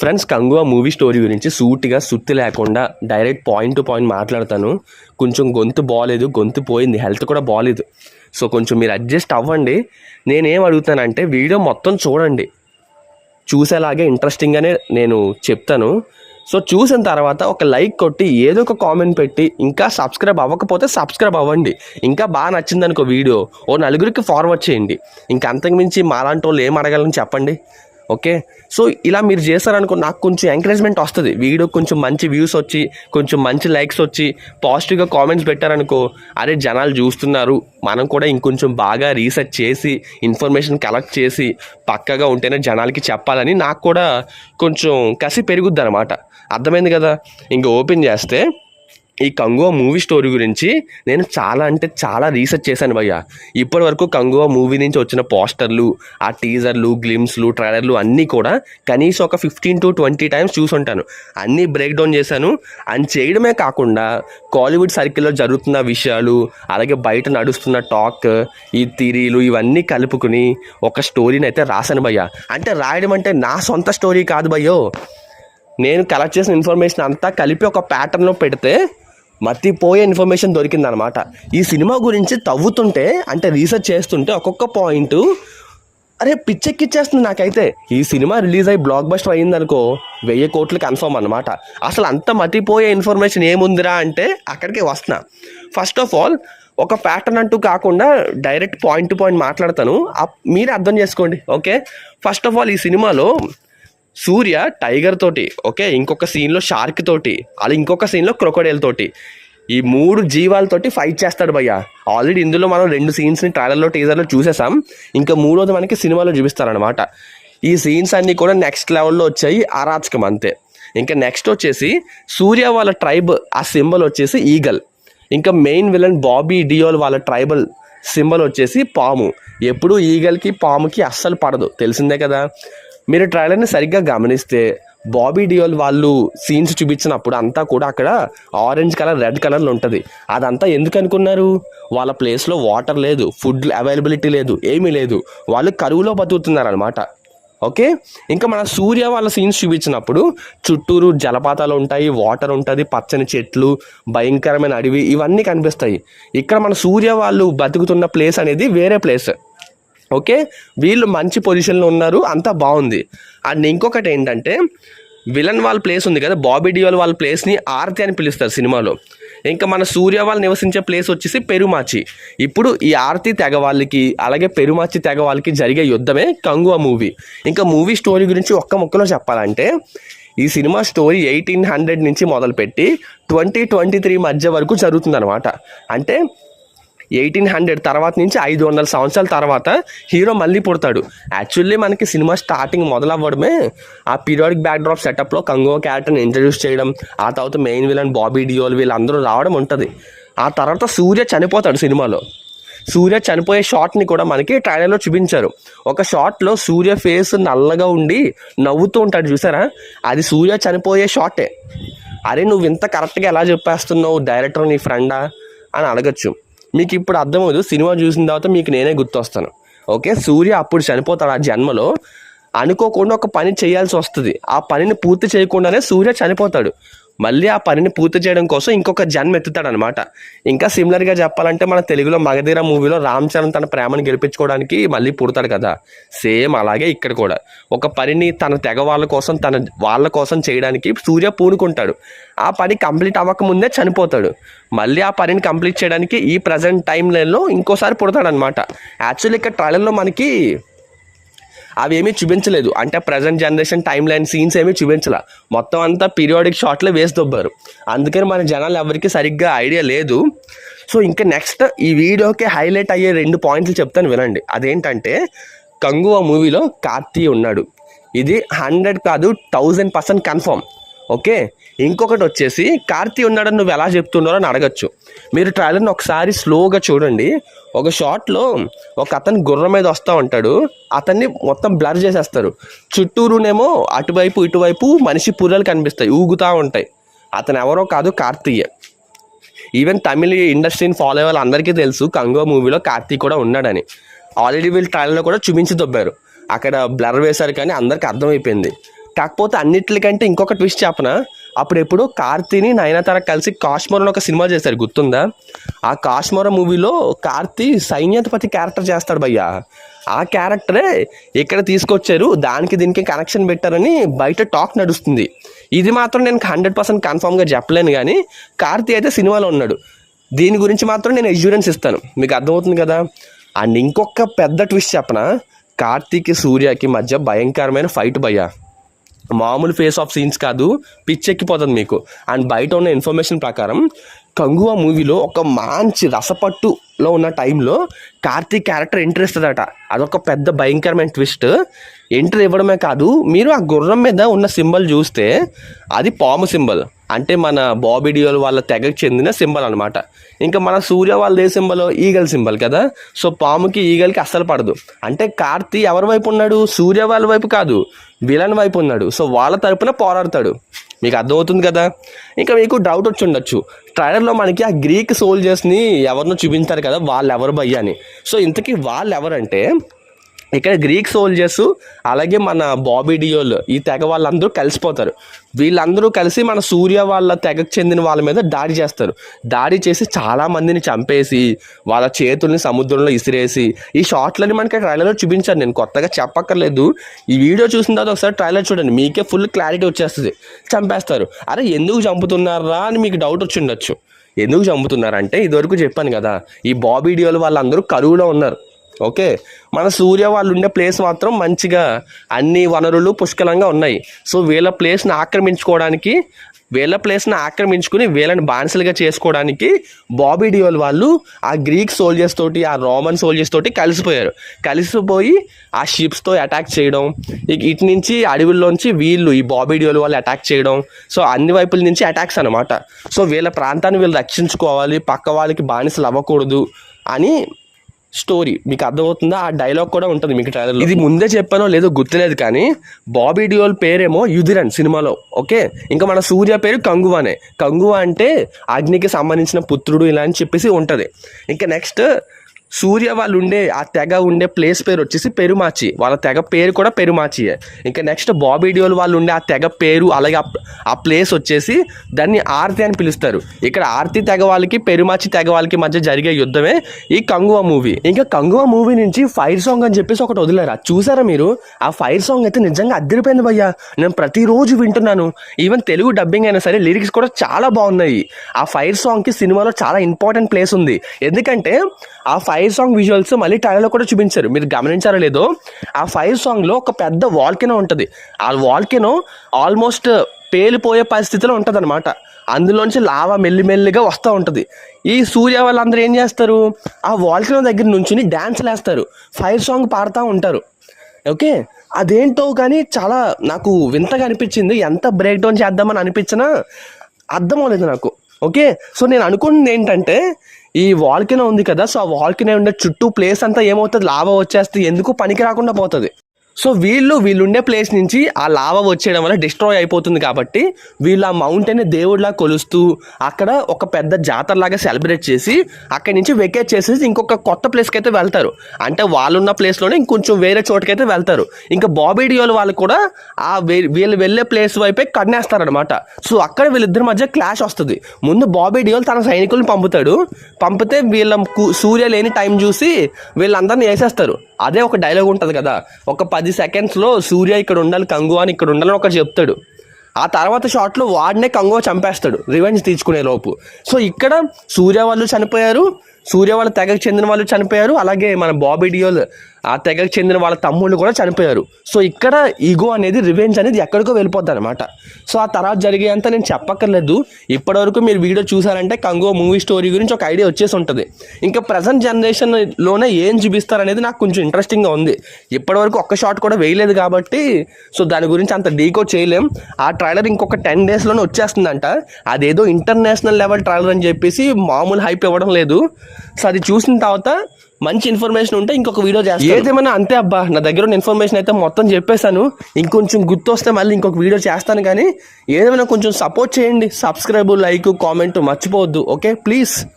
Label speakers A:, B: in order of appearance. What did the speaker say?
A: Friends Kanguva movie story గురించి సూటిగా సుత్తి లేకుండా డైరెక్ట్ పాయింట్ టు పాయింట్ మాట్లాడతాను. కొంచెం గొంతు బాగాలేదు గొంతు పోయింది హెల్త్ కూడా బాగాలేదు సో కొంచెం మీరు అడ్జస్ట్ అవ్వండి. నేనేం అడుగుతానంటే వీడియో మొత్తం చూడండి. చూసేలాగే ఇంట్రెస్టింగ్గానే నేను చెప్తాను. సో చూసిన తర్వాత ఒక లైక్ కొట్టి ఏదో ఒక కామెంట్ పెట్టి ఇంకా సబ్స్క్రైబ్ అవ్వకపోతే సబ్స్క్రైబ్ అవ్వండి. ఇంకా బాగా నచ్చింది అనుకో వీడియో ఓ నలుగురికి ఫార్వర్డ్ చేయండి. ఇంకా అంతకుమించి మాలాంటి వాళ్ళు ఏం అడగాలని చెప్పండి? ఓకే? సో ఇలా మీరు చేస్తారనుకో నాకు కొంచెం ఎంకరేజ్మెంట్ వస్తుంది. వీడియో కొంచెం మంచి వ్యూస్ వచ్చి కొంచెం మంచి లైక్స్ వచ్చి పాజిటివ్గా కామెంట్స్ పెట్టారనుకో అరే జనాలు చూస్తున్నారు. మనం కూడా ఇంకొంచెం బాగా రీసెర్చ్ చేసి ఇన్ఫర్మేషన్ కలెక్ట్ చేసి పక్కగా ఉంటేనే జనాలకి చెప్పాలని నాకు కూడా కొంచెం కసి పెరుగుద్ది అనమాట అర్థమైంది కదా? ఇంక ఓపెన్ చేస్తే ఈ కంగువా మూవీ స్టోరీ గురించి నేను చాలా అంటే చాలా రీసెర్చ్ చేశాను భయ్య. ఇప్పటి వరకు కంగువా మూవీ నుంచి వచ్చిన పోస్టర్లు ఆ టీజర్లు గ్లిమ్స్లు ట్రైలర్లు అన్నీ కూడా కనీసం ఒక ఫిఫ్టీన్ టు ట్వంటీ టైమ్స్ చూసుంటాను అన్నీ బ్రేక్ డౌన్ చేశాను. అని చేయడమే కాకుండా కాలీవుడ్ సర్కిల్లో జరుగుతున్న విషయాలు అలాగే బయట నడుస్తున్న టాక్ ఈ థిరీలు ఇవన్నీ కలుపుకుని ఒక స్టోరీని అయితే రాశాను భయ్య. అంటే రాయడం అంటే నా సొంత స్టోరీ కాదు భయ్యో. నేను కలెక్ట్ చేసిన ఇన్ఫర్మేషన్ అంతా కలిపి ఒక ప్యాటర్న్లో పెడితే మర్తిపోయే ఇన్ఫర్మేషన్ దొరికిందనమాట. ఈ సినిమా గురించి తవ్వుతుంటే అంటే రీసెర్చ్ చేస్తుంటే ఒక్కొక్క పాయింట్ అరే పిచ్చెక్కిచ్చేస్తుంది నాకైతే. ఈ సినిమా రిలీజ్ అయ్యి బ్లాక్ బస్టర్ అయ్యిందనుకో వెయ్యి కోట్లు కన్ఫర్మ్ అనమాట అసలు అంత మతిపోయే ఇన్ఫర్మేషన్ ఏముందిరా అంటే అక్కడికి వస్తున్నా. ఫస్ట్ ఆఫ్ ఆల్ ఒక ప్యాటర్న్ అంటూ కాకుండా డైరెక్ట్ పాయింట్ టు పాయింట్ మాట్లాడతాను. అప్- మీరే అర్థం చేసుకోండి ఓకే ఫస్ట్ ఆఫ్ ఆల్ ఈ సినిమాలో సూర్య టైగర్ తోటి ఓకే ఇంకొక సీన్లో షార్క్ తోటి అలా ఇంకొక సీన్లో క్రొకోడైల్ తోటి ఈ మూడు జీవాలతోటి ఫైట్ చేస్తాడు భయ్య. ఆల్రెడీ ఇందులో మనం రెండు సీన్స్ని ట్రైలర్లో టీజర్లో చూసేసాం. ఇంకా మూడోది మనకి సినిమాలో చూపిస్తారనమాట ఈ సీన్స్ అన్నీ కూడా నెక్స్ట్ లెవెల్లో వచ్చాయి అరాచకం అంతే. ఇంకా నెక్స్ట్ వచ్చేసి సూర్య వాళ్ళ ట్రైబ్ ఆ సింబల్ వచ్చేసి ఈగల్ ఇంకా మెయిన్ విలన్ బాబీ డియోల్ వాళ్ళ ట్రైబల్ సింబల్ వచ్చేసి పాము. ఎప్పుడు ఈగల్కి పాముకి అస్సలు పడదు. తెలిసిందే కదా? మీరు ట్రైలర్ని సరిగ్గా గమనిస్తే బాబీ డియోల్ వాళ్ళు సీన్స్ చూపించినప్పుడు అంతా కూడా అక్కడ ఆరెంజ్ కలర్ రెడ్ కలర్లో ఉంటుంది. అదంతా ఎందుకు అనుకున్నారు? వాళ్ళ ప్లేస్లో వాటర్ లేదు ఫుడ్ అవైలబిలిటీ లేదు ఏమీ లేదు. వాళ్ళు కరువులో బతుకుతున్నారు అనమాట ఓకే? ఇంకా మన సూర్య వాళ్ళ సీన్స్ చూపించినప్పుడు చుట్టూరు జలపాతాలు ఉంటాయి వాటర్ ఉంటుంది పచ్చని చెట్లు భయంకరమైన అడవి ఇవన్నీ కనిపిస్తాయి. ఇక్కడ మన సూర్య వాళ్ళు బతుకుతున్న ప్లేస్ అనేది వేరే ప్లేస్. ఓకే? వీళ్ళు మంచి పొజిషన్లో ఉన్నారు అంతా బాగుంది. అండ్ ఇంకొకటి ఏంటంటే విలన్ వాళ్ళ ప్లేస్ ఉంది కదా బాబీ డియోల్ వాళ్ళ ప్లేస్ని ఆర్తి అని పిలుస్తారు సినిమాలో. ఇంకా మన సూర్య వాళ్ళు నివసించే ప్లేస్ వచ్చేసి పెరుమాచి. ఇప్పుడు ఈ ఆర్తి తెగ వాళ్ళకి అలాగే పెరుమాచి తెగ వాళ్ళకి జరిగే యుద్ధమే కంగువ మూవీ. ఇంకా మూవీ స్టోరీ గురించి ఒక్క ముక్కలో చెప్పాలంటే ఈ సినిమా స్టోరీ ఎయిటీన్ హండ్రెడ్ నుంచి మొదలుపెట్టి ట్వంటీ ట్వంటీ త్రీ మధ్య వరకు జరుగుతుందనమాట అంటే ఎయిటీన్ హండ్రెడ్ తర్వాత నుంచి ఐదు వందల సంవత్సరాల తర్వాత హీరో మళ్ళీ పుడతాడు. యాక్చువల్లీ మనకి సినిమా స్టార్టింగ్ మొదలవ్వడమే ఆ పీరియాడిక్ బ్యాక్డ్రాప్ సెటప్లో కంగో క్యారెక్టర్ని ఇంట్రడ్యూస్ చేయడం ఆ తర్వాత మెయిన్ విలన్ బాబీ డియోల్ వీళ్ళందరూ రావడం ఉంటుంది. ఆ తర్వాత సూర్య చనిపోతాడు సినిమాలో. సూర్య చనిపోయే షాట్ని కూడా మనకి ట్రైలర్లో చూపించారు. ఒక షాట్లో సూర్య ఫేస్ నల్లగా ఉండి నవ్వుతూ ఉంటాడు చూసారా? అది సూర్య చనిపోయే షాటే. అరే నువ్వు ఇంత కరెక్ట్గా ఎలా చెప్పేస్తున్నావు? డైరెక్టర్ నీ ఫ్రెండా? అని అడగచ్చు. మీకు ఇప్పుడు అర్థమవుదు సినిమా చూసిన తర్వాత మీకు నేనే గుర్తొస్తాను. ఓకే? సూర్య అప్పుడు చనిపోతాడు ఆ జన్మలో. అనుకోకుండా ఒక పని చేయాల్సి వస్తుంది. ఆ పనిని పూర్తి చేయకుండానే సూర్య చనిపోతాడు. మళ్ళీ ఆ పనిని పూర్తి చేయడం కోసం ఇంకొక జన్మ ఎత్తుతాడు అనమాట ఇంకా సిమిలర్గా చెప్పాలంటే మన తెలుగులో మగధీర మూవీలో రామ్ చరణ్ తన ప్రేమను గెలిపించుకోవడానికి మళ్ళీ పుడతాడు కదా. సేమ్ అలాగే ఇక్కడ కూడా. ఒక పనిని తన తెగ వాళ్ళ కోసం తన వాళ్ళ కోసం చేయడానికి సూర్య పూనుకుంటాడు. ఆ పని కంప్లీట్ అవ్వకముందే చనిపోతాడు. మళ్ళీ ఆ పనిని కంప్లీట్ చేయడానికి ఈ ప్రజెంట్ టైం లైన్లో ఇంకోసారి పుడతాడు అనమాట యాక్చువల్లీ ఇక్కడ ట్రైలర్లో మనకి అవి ఏమీ చూపించలేదు. అంటే present generation time line scenes ఏమీ చూపించలే. మొత్తం అంతా పీరియాడిక్ షాట్లో వేసి దొబ్బారు. అందుకని మన జనాలు ఎవరికి సరిగ్గా ఐడియా లేదు. సో ఇంకా నెక్స్ట్ ఈ వీడియోకి హైలైట్ అయ్యే రెండు పాయింట్లు చెప్తాను వినండి. అదేంటంటే కంగువా మూవీలో కార్తీ ఉన్నాడు. ఇది హండ్రెడ్ కాదు థౌజండ్ పర్సెంట్ కన్ఫర్మ్ ఓకే? ఇంకొకటి వచ్చేసి కార్తీ ఉన్నాడని నువ్వు ఎలా చెప్తున్నారో అని అడగచ్చు. మీరు ట్రైలర్ని ఒకసారి స్లోగా చూడండి. ఒక షాట్లో ఒక అతను గుర్రం మీద వస్తూ ఉంటాడు. అతన్ని మొత్తం బ్లర్ చేసేస్తారు. చుట్టూరునేమో అటువైపు ఇటువైపు మనిషి పుర్రలు కనిపిస్తాయి ఊగుతూ ఉంటాయి. అతను ఎవరో కాదు కార్తీయ. ఈవెన్ తమిళ ఇండస్ట్రీని ఫాలో అయ్యే వాళ్ళందరికీ తెలుసు కంగో మూవీలో కార్తీక్ కూడా ఉన్నాడని. ఆల్రెడీ వీళ్ళు ట్రైలర్లో కూడా చూపించి దొబ్బారు. అక్కడ బ్లర్ వేశారు కానీ అందరికి అర్థమైపోయింది. కాకపోతే అన్నిటికంటే ఇంకొక ట్విస్ట్ చెప్పనా? అప్పుడు ఎప్పుడు కార్తీని నయనతార కలిసి కాశ్మోర్ అని ఒక సినిమా చేశారు గుర్తుందా? ఆ కాశ్మోర మూవీలో కార్తీ సైన్యతపతి క్యారెక్టర్ చేస్తాడు భయ్యా. ఆ క్యారెక్టరే ఇక్కడ తీసుకొచ్చారు దానికి దీనికి కనెక్షన్ పెట్టారని బయట టాక్ నడుస్తుంది. ఇది మాత్రం నేను హండ్రెడ్ పర్సెంట్ కన్ఫామ్గా చెప్పలేను కానీ కార్తీ అయితే సినిమాలో ఉన్నాడు. దీని గురించి మాత్రం నేను ఎష్యూరెన్స్ ఇస్తాను. మీకు అర్థమవుతుంది కదా? అండ్ ఇంకొక పెద్ద ట్విస్ట్ చెప్పనా? కార్తీక్ సూర్యకి మధ్య భయంకరమైన ఫైట్ భయ్యా. మామూలు ఫేస్ ఆఫ్ సీన్స్ కాదు పిచ్చెక్కిపోతుంది మీకు. అండ్ బయట ఉన్న ఇన్ఫర్మేషన్ ప్రకారం కంగువా మూవీలో ఒక మంచి రసపట్టులో ఉన్న టైంలో కార్తీక్ క్యారెక్టర్ ఎంట్రీ ఇస్తుందట అదొక పెద్ద భయంకరమైన ట్విస్ట్ ఎంట్రీ ఇవ్వడమే కాదు మీరు ఆ గుర్రం మీద ఉన్న సింబల్ చూస్తే అది పాము సింబల్ అంటే మన బాబీ డియోల్ వాళ్ళ తెగకు చెందిన సింబల్ అనమాట ఇంకా మన సూర్య వాళ్ళ ఏ సింబల్ ఈగల్ సింబల్ కదా. సో పాముకి ఈగల్కి అస్సలు పడదు. అంటే కార్తీ ఎవరి వైపు ఉన్నాడు? సూర్య వాళ్ళ వైపు కాదు. విలన్ వైపు ఉన్నాడు. సో వాళ్ళ తరపున పోరాడతాడు. మీకు అర్థమవుతుంది కదా? ఇంకా మీకు డౌట్ వచ్చి ఉండొచ్చు. ట్రైలర్లో మనకి ఆ గ్రీక్ సోల్జర్స్ని ఎవరినో చూపించారు కదా? వాళ్ళు ఎవరు భయ్య అని. సో ఇంతకీ వాళ్ళు ఎవరంటే ఇక్కడ గ్రీక్ సోల్జర్స్ అలాగే మన బాబీ డియోల్ ఈ తెగ వాళ్ళందరూ కలిసిపోతారు. వీళ్ళందరూ కలిసి మన సూర్య వాళ్ళ తెగకు చెందిన వాళ్ళ మీద దాడి చేస్తారు. దాడి చేసి చాలా మందిని చంపేసి వాళ్ళ చేతుల్ని సముద్రంలో ఇసిరేసి ఈ షార్ట్లని మనకి ట్రైలర్లో చూపించాను నేను కొత్తగా చెప్పక్కర్లేదు. ఈ వీడియో చూసిన తర్వాత ఒకసారి ట్రైలర్ చూడండి మీకే ఫుల్ క్లారిటీ వచ్చేస్తుంది. చంపేస్తారు. అరే ఎందుకు చంపుతున్నారా అని మీకు డౌట్ వచ్చి ఉండొచ్చు. ఎందుకు చంపుతున్నారంటే ఇదివరకు చెప్పాను కదా ఈ బాబీ డియోలు వాళ్ళందరూ కరువులో ఉన్నారు. ఓకే. మన సూర్య వాళ్ళు ఉండే ప్లేస్ మాత్రం మంచిగా అన్ని వనరులు పుష్కలంగా ఉన్నాయి. సో వీళ్ళ ప్లేస్ని ఆక్రమించుకోవడానికి వీళ్ళ ప్లేస్ని ఆక్రమించుకుని వీళ్ళని బానిసలుగా చేసుకోవడానికి బాబీ డియోల్ వాళ్ళు ఆ గ్రీక్ సోల్జర్స్ తోటి ఆ రోమన్ సోల్జర్స్ తోటి కలిసిపోయారు. కలిసిపోయి ఆ షిప్స్తో అటాక్ చేయడం ఇక ఇటు నుంచి అడవుల్లోంచి వీళ్ళు ఈ బాబీ డియోల్ వాళ్ళు అటాక్ చేయడం సో అన్ని వైపుల నుంచి అటాక్స్ అనమాట సో వీళ్ళ ప్రాంతాన్ని వీళ్ళు రక్షించుకోవాలి పక్క వాళ్ళకి బానిసలు అవ్వకూడదు అని స్టోరీ. మీకు అర్థమవుతుందా? ఆ డైలాగ్ కూడా ఉంటుంది మీకు ట్రైలర్లో. ఇది ముందే చెప్పానో లేదో గుర్తులేదు కానీ బాబీ డియోల్ పేరేమో యుధిరన్ సినిమాలో ఓకే? ఇంకా మన సూర్య పేరు కంగువానే. కంగువా అంటే అగ్నికి సంబంధించిన పుత్రుడు ఇలా అని చెప్పేసి ఉంటుంది. ఇంకా నెక్స్ట్ సూర్య వాళ్ళు ఉండే ఆ తెగ ఉండే ప్లేస్ పేరు వచ్చేసి పెరుమాచి. వాళ్ళ తెగ పేరు కూడా పెరుమాచియే. ఇంకా నెక్స్ట్ బాబీ డియోల్ వాళ్ళు ఉండే ఆ తెగ పేరు అలాగే ఆ- ప్లేస్ వచ్చేసి దాన్ని ఆర్తి అని పిలుస్తారు. ఇక్కడ ఆర్తి తెగ వాళ్ళకి పెరుమాచి తెగ వాళ్ళకి మధ్య జరిగే యుద్ధమే ఈ కంగువ మూవీ. ఇంకా కంగువ మూవీ నుంచి ఫైర్ సాంగ్ అని చెప్పేసి ఒకటి వదిలేరా? చూసారా మీరు? ఆ ఫైర్ సాంగ్ అయితే నిజంగా అద్దరిపోయింది భయ్యా. నేను ప్రతిరోజు వింటున్నాను. ఈవెన్ తెలుగు డబ్బింగ్ అయినా సరే లిరిక్స్ కూడా చాలా బాగున్నాయి. ఆ ఫైర్ సాంగ్కి సినిమాలో చాలా ఇంపార్టెంట్ ప్లేస్ ఉంది. ఎందుకంటే ఆ ఫైర్ ఫైర్ సాంగ్ విజువల్స్ మళ్ళీ ట్రైలర్లో కూడా చూపించారు. మీరు గమనించారో లేదో ఆ ఫైర్ సాంగ్లో ఒక పెద్ద వాల్కెనో ఉంటుంది. ఆ వాల్కెనో ఆల్మోస్ట్ పేలిపోయే పరిస్థితిలో ఉంటుంది అనమాట అందులోంచి లావా మెల్లిమెల్లిగా వస్తూ ఉంటుంది. ఈ సూర్య వాళ్ళందరూ ఏం చేస్తారు? ఆ వాల్కెనో దగ్గర నుంచి డ్యాన్స్లు వేస్తారు ఫైర్ సాంగ్ పాడుతూ ఉంటారు. ఓకే? అదేంటో కానీ చాలా నాకు వింతగా అనిపించింది. ఎంత బ్రేక్ డౌన్ చేద్దామని అనిపించినా అర్థం అవ్వలేదు నాకు. ఓకే? సో నేను అనుకుంటుంది ఏంటంటే ఈ వాల్కినో ఉంది కదా సో ఆ వాల్కినో ఉండే చుట్టూ ప్లేస్ అంతా ఏమవుతుంది? లావా వచ్చేస్తే ఎందుకు పనికి రాకుండా పోతుంది? సో వీళ్ళు వీళ్ళుండే ప్లేస్ నుంచి ఆ లావా వచ్చేయడం వల్ల డిస్ట్రాయ్ అయిపోతుంది కాబట్టి వీళ్ళు ఆ మౌంటైన్ దేవుడిలా కొలుస్తూ అక్కడ ఒక పెద్ద జాతరలాగా సెలబ్రేట్ చేసి అక్కడి నుంచి వెకేట్ చేసేసి ఇంకొక కొత్త ప్లేస్కి అయితే వెళ్తారు. అంటే వాళ్ళున్న ప్లేస్లోనే ఇంకొంచెం వేరే చోటుకైతే వెళ్తారు. ఇంకా బాబీడియోలు వాళ్ళు కూడా ఆ వీళ్ళు వెళ్ళే ప్లేస్ వైపే కన్నేస్తారనమాట సో అక్కడ వీళ్ళిద్దరి మధ్య క్లాష్ వస్తుంది. ముందు బాబీడియోలు తన సైనికులను పంపుతాడు. పంపితే వీళ్ళ సూర్య లేని టైం చూసి వీళ్ళందరినీ వేసేస్తారు. అదే ఒక డైలాగ్ ఉంటుంది కదా. ఒక పది సెకండ్స్లో సూర్య ఇక్కడ ఉండాలి కంగు అని ఇక్కడ ఉండాలని ఒకటి చెప్తాడు. ఆ తర్వాత షాట్లో వాడినే కంగువ చంపేస్తాడు రివెంజ్ తీర్చుకునే లోపు. సో ఇక్కడ సూర్య వాళ్ళు చనిపోయారు సూర్య వాళ్ళ తెగకు చెందిన వాళ్ళు చనిపోయారు. అలాగే మన బాబీ డియోల్ ఆ తెగకు చెందిన వాళ్ళ తమ్ముళ్ళు కూడా చనిపోయారు. సో ఇక్కడ ఈగో అనేది రివెంజ్ అనేది ఎక్కడికో వెళ్ళిపోద్ది అనమాట సో ఆ తర్వాత జరిగేంత నేను చెప్పక్కర్లేదు. ఇప్పటివరకు మీరు వీడియో చూసారంటే కంగో మూవీ స్టోరీ గురించి ఒక ఐడియా వచ్చేసి ఉంటుంది. ఇంకా ప్రజెంట్ జనరేషన్లోనే ఏం చూపిస్తారనేది నాకు కొంచెం ఇంట్రెస్టింగ్గా ఉంది. ఇప్పటివరకు ఒక్క షాట్ కూడా వేయలేదు కాబట్టి సో దాని గురించి అంత డీకో చేయలేం. ఆ ట్రైలర్ ఇంకొక టెన్ డేస్లోనే వచ్చేస్తుందంట. అదేదో ఇంటర్నేషనల్ లెవెల్ ట్రైలర్ అని చెప్పేసి మామూలు హైప్ ఇవ్వడం లేదు. సో అది చూసిన తర్వాత మంచి ఇన్ఫర్మేషన్ ఉంటే ఇంకొక వీడియో చేస్తాను ఏదేమైనా అంతే అబ్బా నా దగ్గర ఉన్న ఇన్ఫర్మేషన్ అయితే మొత్తం చెప్పేశాను. ఇంకొంచెం గుర్తొస్తే మళ్ళీ ఇంకొక వీడియో చేస్తాను కానీ ఏదేమైనా కొంచెం సపోర్ట్ చేయండి. సబ్స్క్రైబ్ లైక్ కామెంట్ మర్చిపోవద్దు ఓకే ప్లీజ్